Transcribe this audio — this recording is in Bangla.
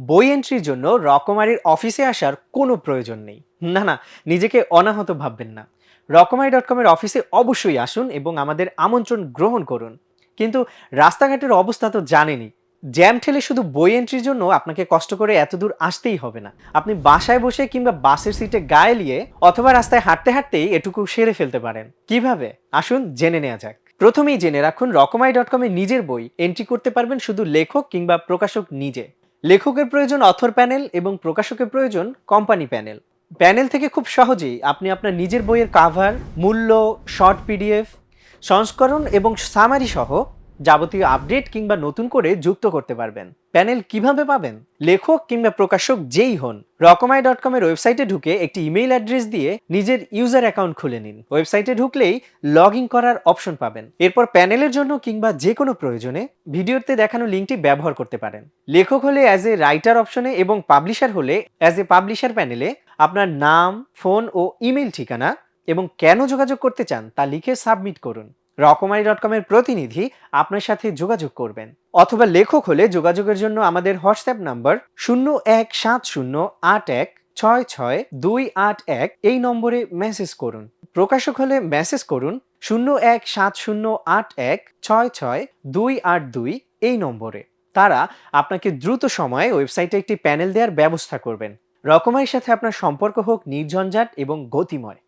বই এন্ট্রির জন্য রকমারির অফিসে আসার কোনো প্রয়োজন নেই। না না, নিজেকে অনাহত ভাববেন না। রকমারি ডট কমের অফিসে অবশ্যই আসুন এবং আমাদের আমন্ত্রণ গ্রহণ করুন। কিন্তু রাস্তাঘাটের অবস্থা তো জানেনই। জ্যাম ঠেলে শুধু বই এন্ট্রির জন্য আপনাকে কষ্ট করে এত দূর আসতেই হবে না। আপনি বাসায় বসে কিংবা বাসের সিটে গায়ে লিয়ে অথবা রাস্তায় হাঁটতে হাঁটতেই এটুকু সেরে ফেলতে পারেন। কীভাবে? আসুন জেনে নেওয়া যাক। প্রথমেই জেনে রাখুন রকমাই ডট কমে নিজের বই এন্ট্রি করতে পারবেন শুধু লেখক কিংবা প্রকাশক নিজে। লেখকের প্রয়োজন অথর প্যানেল এবং প্রকাশকের প্রয়োজন কোম্পানি প্যানেল। প্যানেল থেকে খুব সহজেই আপনি আপনার নিজের বইয়ের কাভার মূল্য শর্ট পিডিএফ সংস্করণ এবং সামারি সহ যাবতীয় আপডেট কিংবা নতুন করে যুক্ত করতে পারবেন। প্যানেল কীভাবে পাবেন? লেখক কিংবা প্রকাশক যেই হন রকমাই ডট কমের ওয়েবসাইটে ঢুকে একটি ইমেইল অ্যাড্রেস দিয়ে নিজের ইউজার অ্যাকাউন্ট খুলে নিন। ওয়েবসাইটে ঢুকলেই লগ ইন করার অপশন পাবেন। এরপর প্যানেলের জন্য কিংবা যে কোনো প্রয়োজনে ভিডিওতে দেখানো লিঙ্কটি ব্যবহার করতে পারেন। লেখক হলে অ্যাজ এ রাইটার অপশনে এবং পাবলিশার হলে অ্যাজ এ পাবলিশার প্যানেলে আপনার নাম ফোন ও ইমেল ঠিকানা এবং কেন যোগাযোগ করতে চান তা লিখে সাবমিট করুন। রকমারি ডট কমের প্রতিনিধি আপনার সাথে যোগাযোগ করবেন অথবা লেখক হলে যোগাযোগের জন্য আমাদের হোয়াটসঅ্যাপ নাম্বার শূন্য এক সাত শূন্য আট এক ছয় ছয় দুই আট এক এই নম্বরে মেসেজ করুন। প্রকাশক হলে মেসেজ করুন শূন্য এক সাত শূন্য আট এক ছয় ছয় দুই আট দুই এই নম্বরে। তারা আপনাকে দ্রুত সময়ে ওয়েবসাইটে একটি প্যানেল দেওয়ার ব্যবস্থা করবেন। রকমারির সাথে আপনার সম্পর্ক হোক নির্ঝঞ্ঝাট এবং গতিময়।